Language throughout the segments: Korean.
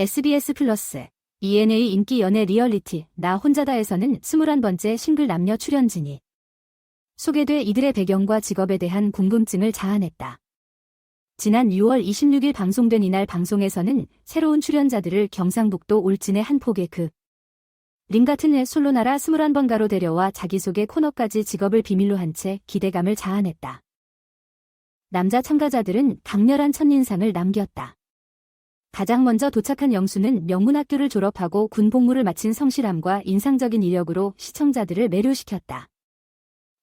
SBS 플러스 ENA 인기 연애 리얼리티 나 혼자다에서는 21번째 싱글 남녀 출연진이 소개돼 이들의 배경과 직업에 대한 궁금증을 자아냈다. 지난 6월 26일 방송된 이날 방송에서는 새로운 출연자들을 경상북도 울진의 한 폭의 그 림 같은 애 솔로 나라 21번가로 데려와 자기소개 코너까지 직업을 비밀로 한 채 기대감을 자아냈다. 남자 참가자들은 강렬한 첫인상을 남겼다. 가장 먼저 도착한 영수는 명문학교를 졸업하고 군 복무를 마친 성실함과 인상적인 이력으로 시청자들을 매료시켰다.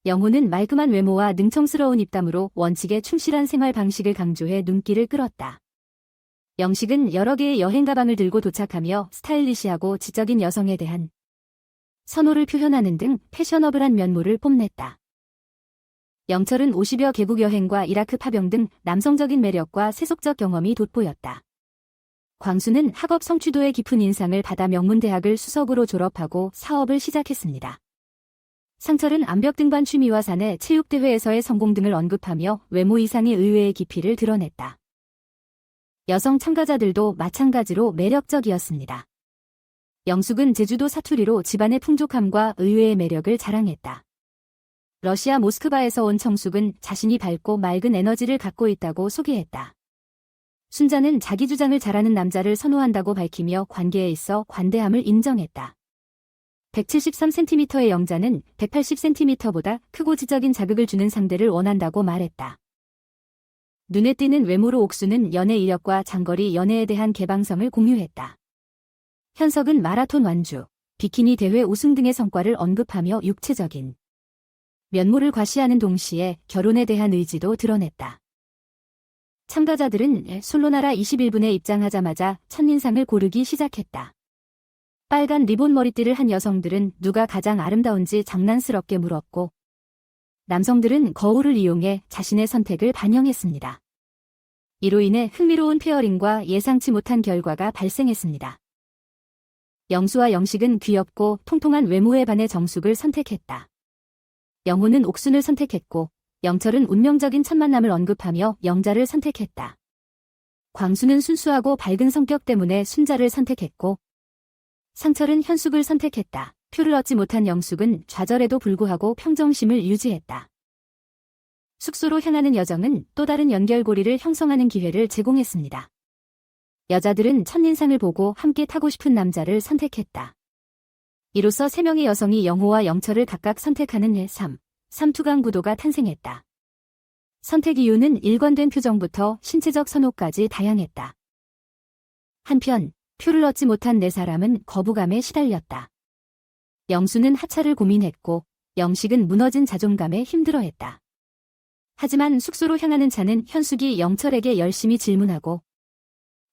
영호는 말끔한 외모와 능청스러운 입담으로 원칙에 충실한 생활 방식을 강조해 눈길을 끌었다. 영식은 여러 개의 여행 가방을 들고 도착하며 스타일리시하고 지적인 여성에 대한 선호를 표현하는 등 패셔너블한 면모를 뽐냈다. 영철은 50여 개국 여행과 이라크 파병 등 남성적인 매력과 세속적 경험이 돋보였다. 광수는 학업 성취도의 깊은 인상을 받아 명문대학을 수석으로 졸업하고 사업을 시작했습니다. 상철은 암벽 등반 취미와 사내 체육대회에서의 성공 등을 언급하며 외모 이상의 의외의 깊이를 드러냈다. 여성 참가자들도 마찬가지로 매력적이었습니다. 영숙은 제주도 사투리로 집안의 풍족함과 의외의 매력을 자랑했다. 러시아 모스크바에서 온 청숙은 자신이 밝고 맑은 에너지를 갖고 있다고 소개했다. 순자는 자기 주장을 잘하는 남자를 선호한다고 밝히며 관계에 있어 관대함을 인정했다. 173cm의 영자는 180cm보다 크고 지적인 자극을 주는 상대를 원한다고 말했다. 눈에 띄는 외모로 옥수는 연애 이력과 장거리 연애에 대한 개방성을 공유했다. 현석은 마라톤 완주, 비키니 대회 우승 등의 성과를 언급하며 육체적인 면모를 과시하는 동시에 결혼에 대한 의지도 드러냈다. 참가자들은 솔로나라 21분에 입장하자마자 첫인상을 고르기 시작했다. 빨간 리본 머리띠를 한 여성들은 누가 가장 아름다운지 장난스럽게 물었고, 남성들은 거울을 이용해 자신의 선택을 반영했습니다. 이로 인해 흥미로운 페어링과 예상치 못한 결과가 발생했습니다. 영수와 영식은 귀엽고 통통한 외모에 반해 정숙을 선택했다. 영호는 옥순을 선택했고, 영철은 운명적인 첫 만남을 언급하며 영자를 선택했다. 광수는 순수하고 밝은 성격 때문에 순자를 선택했고, 상철은 현숙을 선택했다. 표를 얻지 못한 영숙은 좌절에도 불구하고 평정심을 유지했다. 숙소로 향하는 여정은 또 다른 연결고리를 형성하는 기회를 제공했습니다. 여자들은 첫인상을 보고 함께 타고 싶은 남자를 선택했다. 이로써 세 명의 여성이 영호와 영철을 각각 선택하는 1, 3, 3투강 구도가 탄생했다. 선택 이유는 일관된 표정부터 신체적 선호까지 다양했다. 한편 표를 얻지 못한 네 사람은 거부감에 시달렸다. 영수는 하차를 고민했고 영식은 무너진 자존감에 힘들어했다. 하지만 숙소로 향하는 차는 현숙이 영철에게 열심히 질문하고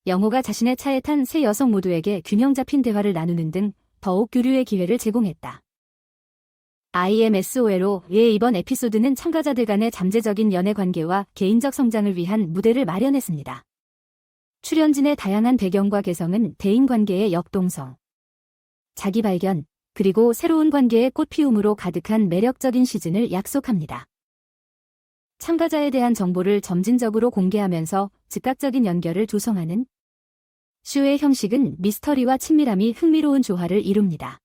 영호가 자신의 차에 탄 세 여성 모두에게 균형 잡힌 대화를 나누는 등 더욱 교류의 기회를 제공했다. IMSOL로 의 이번 에피소드는 참가자들 간의 잠재적인 연애 관계와 개인적 성장을 위한 무대를 마련했습니다. 출연진의 다양한 배경과 개성은 대인 관계의 역동성, 자기 발견, 그리고 새로운 관계의 꽃피움으로 가득한 매력적인 시즌을 약속합니다. 참가자에 대한 정보를 점진적으로 공개하면서 즉각적인 연결을 조성하는 쇼의 형식은 미스터리와 친밀함이 흥미로운 조화를 이룹니다.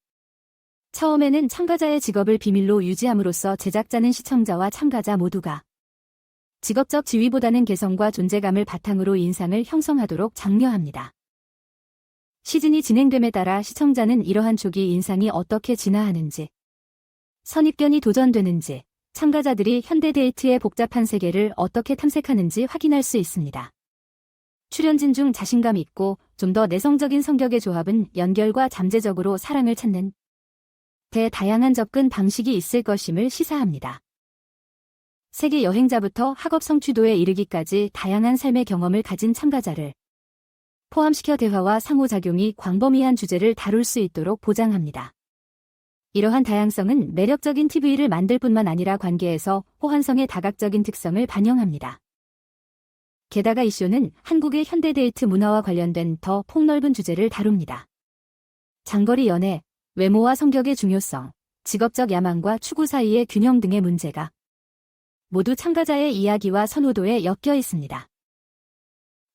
처음에는 참가자의 직업을 비밀로 유지함으로써 제작자는 시청자와 참가자 모두가 직업적 지위보다는 개성과 존재감을 바탕으로 인상을 형성하도록 장려합니다. 시즌이 진행됨에 따라 시청자는 이러한 초기 인상이 어떻게 진화하는지, 선입견이 도전되는지, 참가자들이 현대 데이트의 복잡한 세계를 어떻게 탐색하는지 확인할 수 있습니다. 출연진 중 자신감 있고 좀 더 내성적인 성격의 조합은 연결과 잠재적으로 사랑을 찾는 대다양한 접근 방식이 있을 것임을 시사합니다. 세계 여행자부터 학업 성취도에 이르기까지 다양한 삶의 경험을 가진 참가자를 포함시켜 대화와 상호작용이 광범위한 주제를 다룰 수 있도록 보장합니다. 이러한 다양성은 매력적인 TV를 만들 뿐만 아니라 관계에서 호환성의 다각적인 특성을 반영합니다. 게다가 이 쇼는 한국의 현대 데이트 문화와 관련된 더 폭넓은 주제를 다룹니다. 장거리 연애, 외모와 성격의 중요성, 직업적 야망과 추구 사이의 균형 등의 문제가 모두 참가자의 이야기와 선호도에 엮여 있습니다.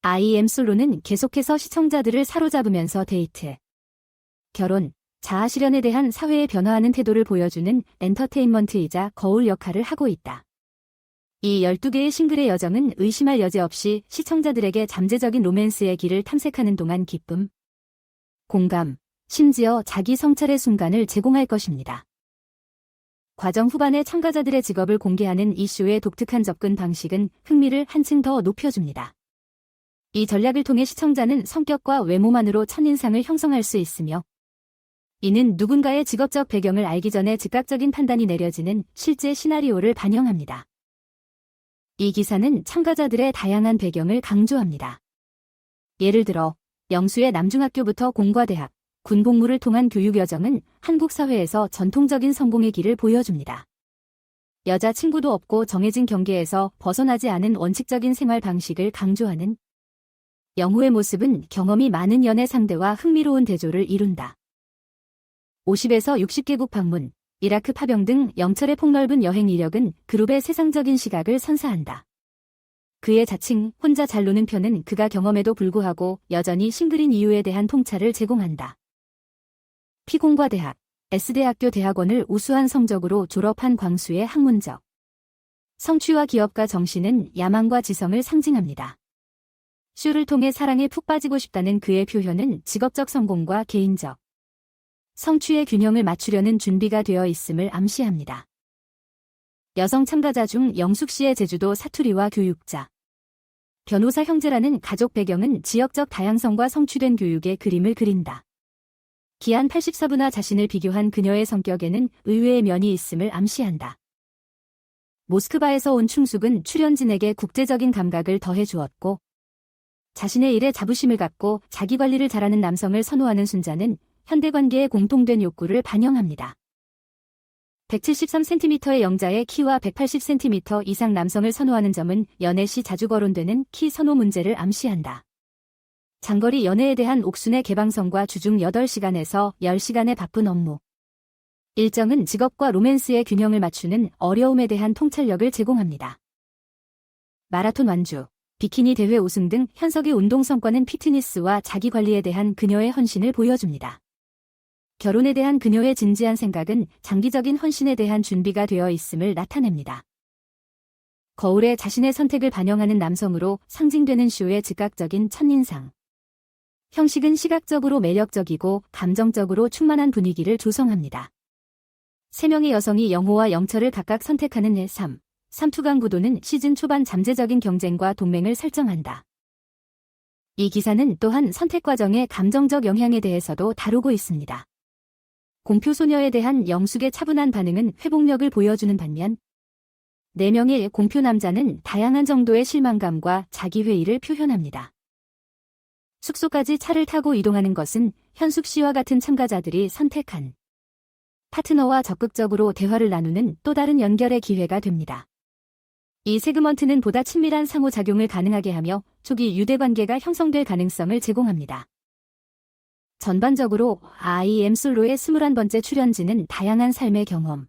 IM 솔로는 계속해서 시청자들을 사로잡으면서 데이트, 결혼, 자아 실현에 대한 사회의 변화하는 태도를 보여주는 엔터테인먼트이자 거울 역할을 하고 있다. 이 12개의 싱글의 여정은 의심할 여지 없이 시청자들에게 잠재적인 로맨스의 길을 탐색하는 동안 기쁨, 공감, 심지어 자기 성찰의 순간을 제공할 것입니다. 과정 후반에 참가자들의 직업을 공개하는 이 쇼의 독특한 접근 방식은 흥미를 한층 더 높여줍니다. 이 전략을 통해 시청자는 성격과 외모만으로 첫인상을 형성할 수 있으며 이는 누군가의 직업적 배경을 알기 전에 즉각적인 판단이 내려지는 실제 시나리오를 반영합니다. 이 기사는 참가자들의 다양한 배경을 강조합니다. 예를 들어 영수의 남중학교부터 공과대학, 군복무를 통한 교육 여정은 한국 사회에서 전통적인 성공의 길을 보여줍니다. 여자 친구도 없고 정해진 경계에서 벗어나지 않은 원칙적인 생활 방식을 강조하는 영호의 모습은 경험이 많은 연애 상대와 흥미로운 대조를 이룬다. 50에서 60개국 방문, 이라크 파병 등 영철의 폭넓은 여행 이력은 그룹의 세상적인 시각을 선사한다. 그의 자칭 혼자 잘 노는 편은 그가 경험에도 불구하고 여전히 싱글인 이유에 대한 통찰을 제공한다. 피공과 대학, S대학교 대학원을 우수한 성적으로 졸업한 광수의 학문적. 성취와 기업가 정신은 야망과 지성을 상징합니다. 쇼를 통해 사랑에 푹 빠지고 싶다는 그의 표현은 직업적 성공과 개인적 성취의 균형을 맞추려는 준비가 되어 있음을 암시합니다. 여성 참가자 중 영숙 씨의 제주도 사투리와 교육자. 변호사 형제라는 가족 배경은 지역적 다양성과 성취된 교육의 그림을 그린다. 기한 84부나 자신을 비교한 그녀의 성격에는 의외의 면이 있음을 암시한다. 모스크바에서 온 충숙은 출연진에게 국제적인 감각을 더해 주었고, 자신의 일에 자부심을 갖고 자기 관리를 잘하는 남성을 선호하는 순자는 현대관계의 공통된 욕구를 반영합니다. 173cm의 영자의 키와 180cm 이상 남성을 선호하는 점은 연애 시 자주 거론되는 키 선호 문제를 암시한다. 장거리 연애에 대한 옥순의 개방성과 주중 8시간에서 10시간의 바쁜 업무. 일정은 직업과 로맨스의 균형을 맞추는 어려움에 대한 통찰력을 제공합니다. 마라톤 완주, 비키니 대회 우승 등 현석의 운동 성과는 피트니스와 자기 관리에 대한 그녀의 헌신을 보여줍니다. 결혼에 대한 그녀의 진지한 생각은 장기적인 헌신에 대한 준비가 되어 있음을 나타냅니다. 거울에 자신의 선택을 반영하는 남성으로 상징되는 쇼의 즉각적인 첫인상. 형식은 시각적으로 매력적이고 감정적으로 충만한 분위기를 조성합니다. 세 명의 여성이 영호와 영철을 각각 선택하는 1, 3, 3투강 구도는 시즌 초반 잠재적인 경쟁과 동맹을 설정한다. 이 기사는 또한 선택 과정의 감정적 영향에 대해서도 다루고 있습니다. 공표 소녀에 대한 영숙의 차분한 반응은 회복력을 보여주는 반면 4명의 공표 남자는 다양한 정도의 실망감과 자기 회의를 표현합니다. 숙소까지 차를 타고 이동하는 것은 현숙 씨와 같은 참가자들이 선택한 파트너와 적극적으로 대화를 나누는 또 다른 연결의 기회가 됩니다. 이 세그먼트는 보다 친밀한 상호작용을 가능하게 하며 초기 유대관계가 형성될 가능성을 제공합니다. 전반적으로 IM 솔로의 21번째 출연진은 다양한 삶의 경험,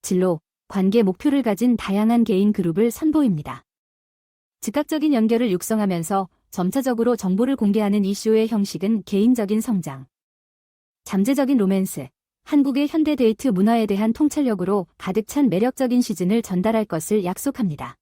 진로, 관계 목표를 가진 다양한 개인 그룹을 선보입니다. 즉각적인 연결을 육성하면서 점차적으로 정보를 공개하는 이쇼의 형식은 개인적인 성장, 잠재적인 로맨스, 한국의 현대 데이트 문화에 대한 통찰력으로 가득 찬 매력적인 시즌을 전달할 것을 약속합니다.